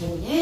때문에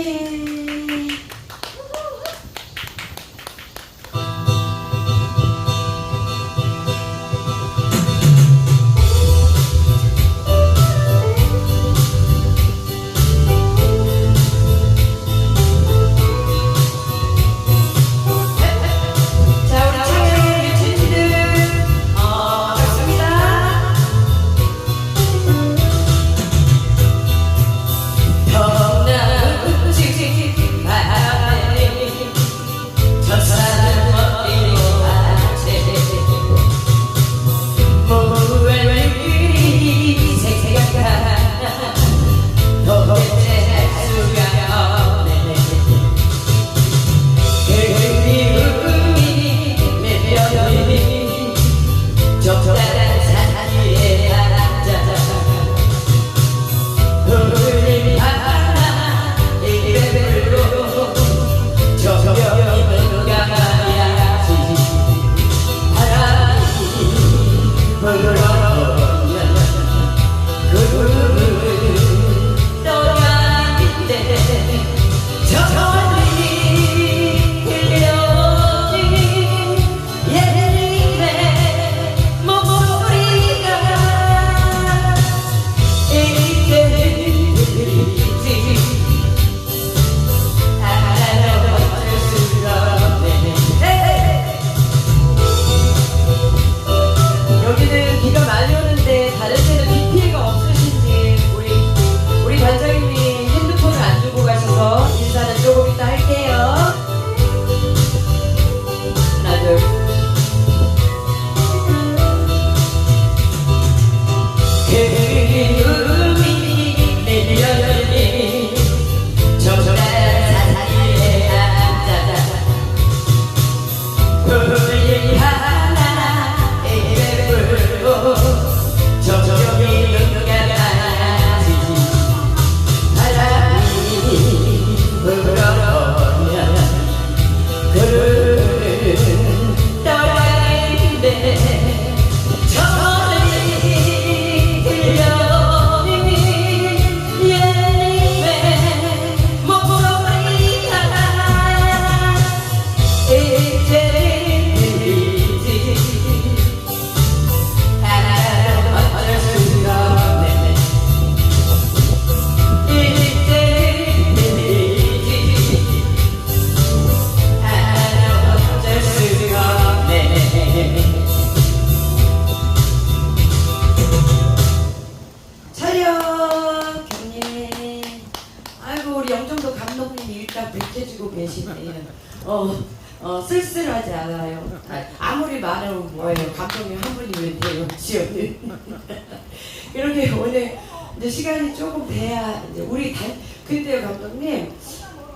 근데 시간이 조금 돼야 이제 우리 단 근데요 감독님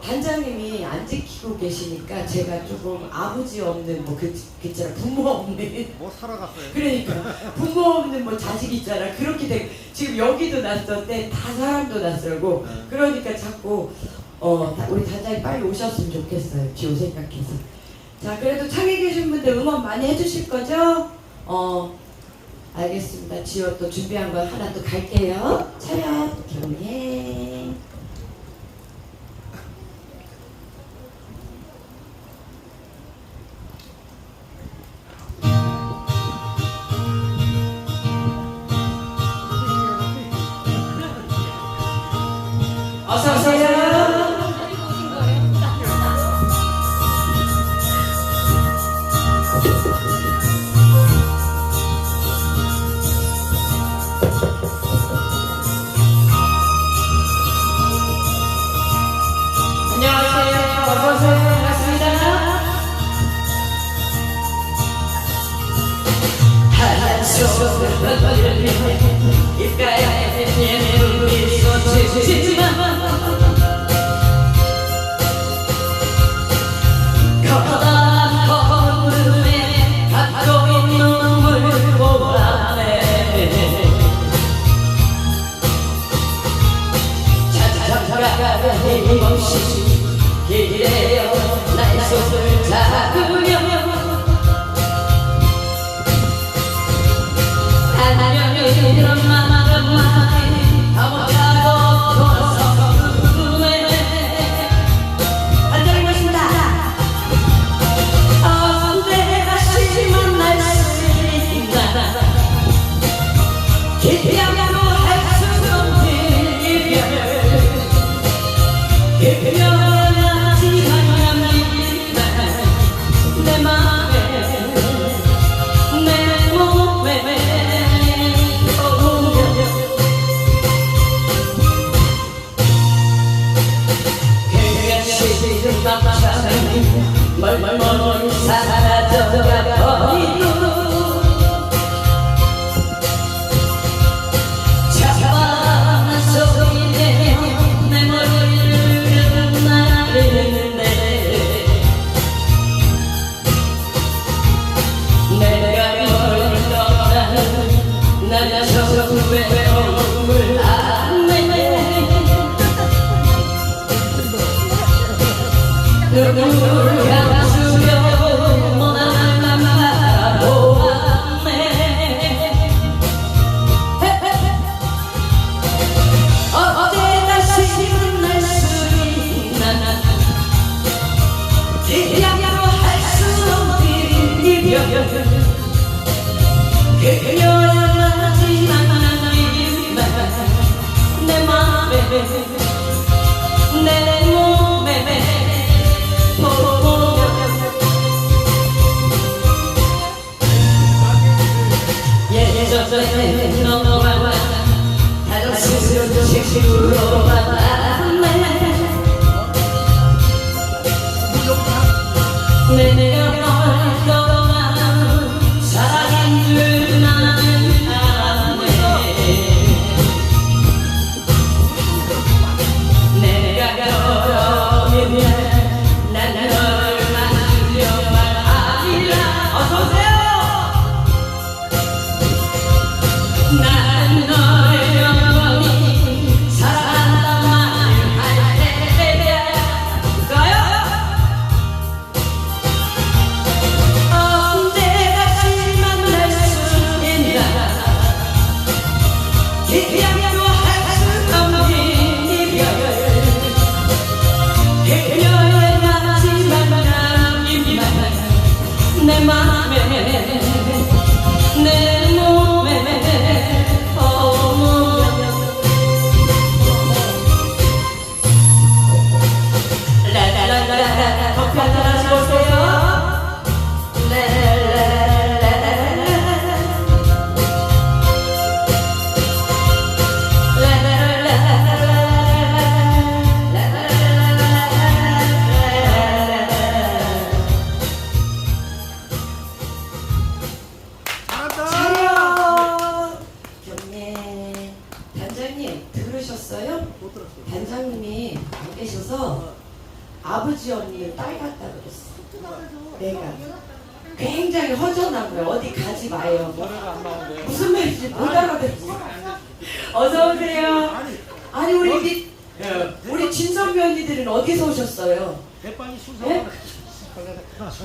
단장님이 안 지키고 계시니까 제가 조금 아버지 없는 뭐그 있잖아. 부모 없는. 뭐 살아갔어요. 그러니까. 부모 없는 뭐 자식 있잖아. 그렇게 돼. 지금 여기도 났었는데 다 사람도 났어고 네. 그러니까 자꾸 어 우리 단장님 빨리 오셨으면 좋겠어요. 지호 생각해서. 자 그래도 창에 계신 분들 응원 많이 해주실 거죠? 어 알겠습니다. 지호 또 준비한 거 하나 또 갈게요. 차렷 경례. 입가에 빛이 눈빛이 꽂히지만 darkness.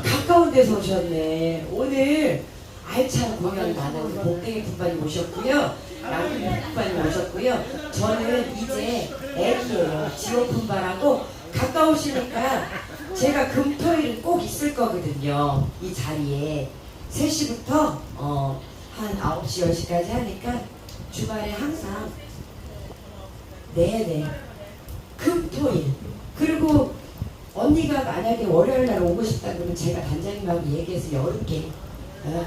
가까운 데서 오셨네. 오늘 알찬 공연 많은 복댕이 분반이 오셨고요. 양푼 분반이 오셨고요. 저는 이제 애기예요. 지원 분반하고 가까우시니까 제가 금토일은 꼭 있을 거거든요. 이 자리에 3시부터 어, 한 9시, 10시까지 하니까 주말에 항상 네네 금토일 그리고 언니가 만약에 월요일 날 오고 싶다 그러면 제가 단장님하고 얘기해서 열을게. 어.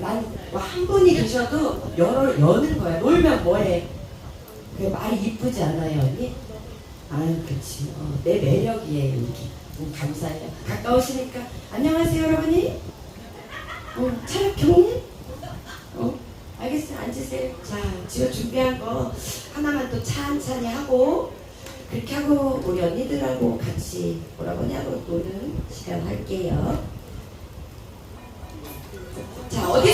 난한 분이 계셔도 열어 여는 거야. 놀면 뭐해? 그 말이 이쁘지 않아요, 언니? 아유, 그렇지. 어, 내 매력이에요, 이게. 음, 감사해요. 가까우시니까 안녕하세요, 여러분이. 어, 차렷 경례? 어, 알겠어요. 앉으세요. 자, 지금 준비한 거 하나만 또 찬찬히 하고 그렇게 하고 우리 언니들하고 같이 뭐라고 하냐고 노는 시간 할게요. 자 어디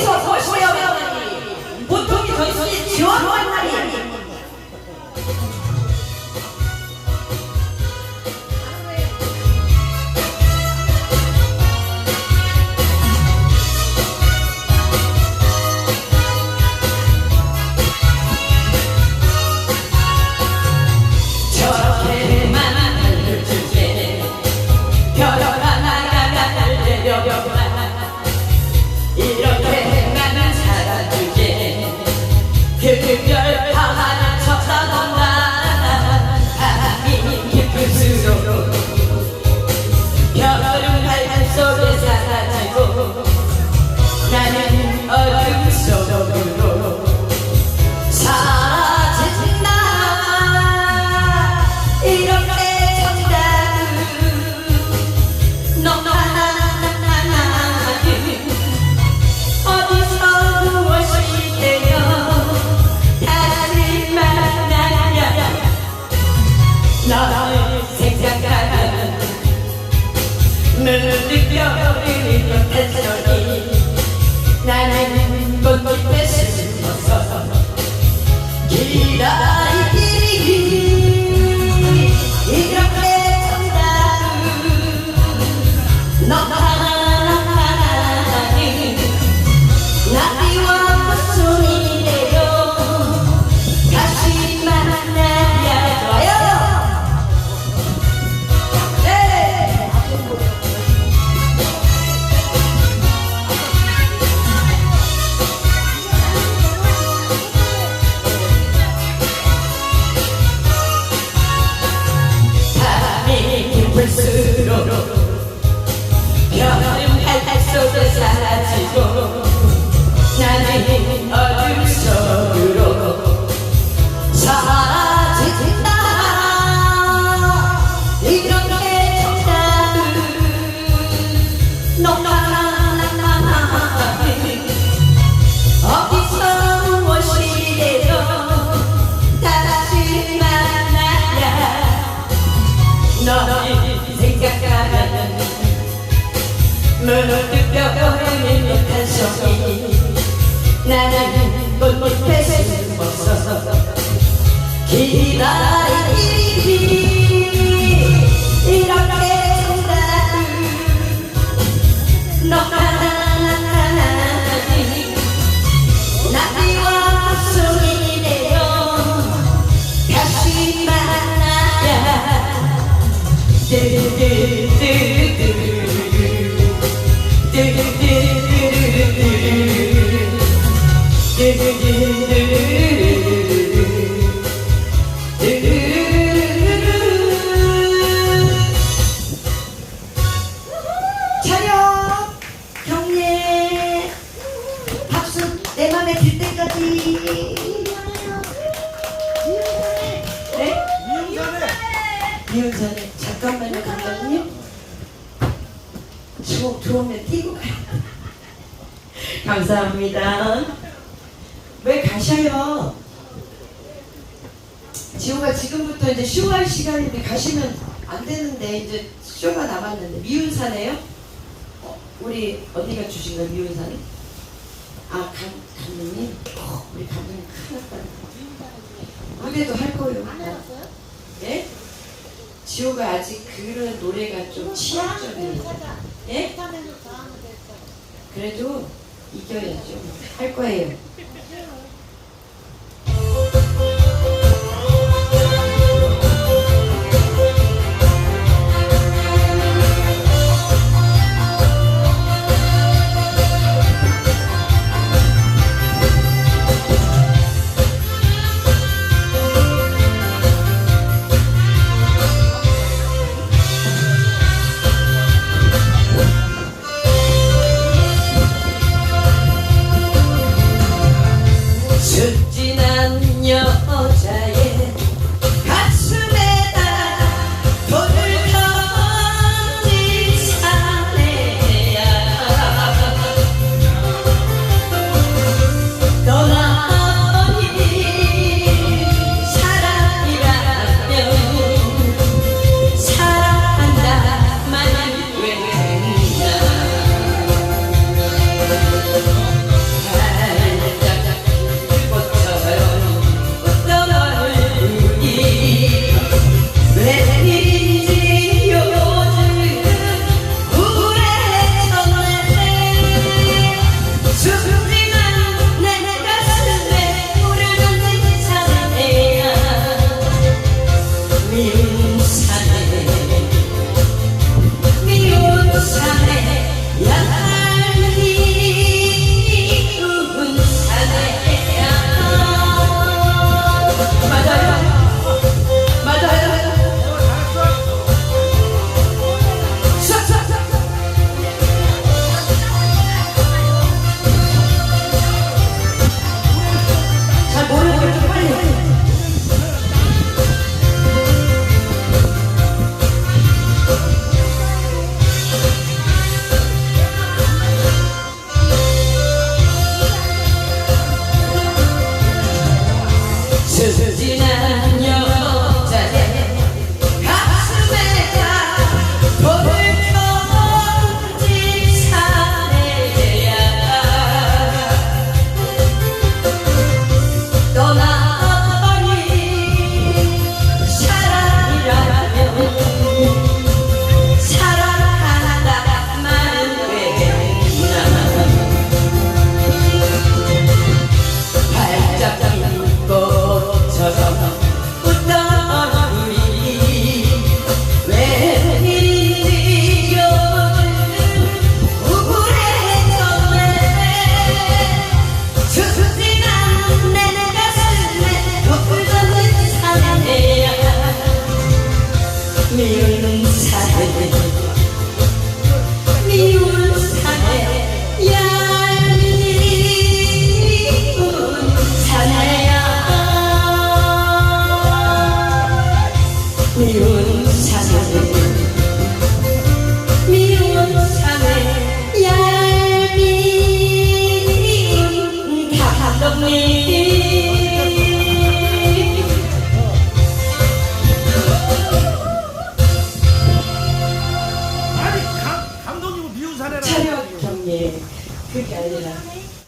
감사합니다 왜 가셔요 지호가 지금부터 이제 쇼할 시간인데 가시면 안 되는데 이제 쇼가 남았는데 미운산에요? 어, 우리 어디가 주신 거예요 미운산에? 아 감, 감독님? 어, 우리 감독님 큰일 났다 무대도 할 거예요 예? 지호가 아직 그런 노래가 좀 취약적이에요 예? 그래도 이겨야죠. 할 거예요 미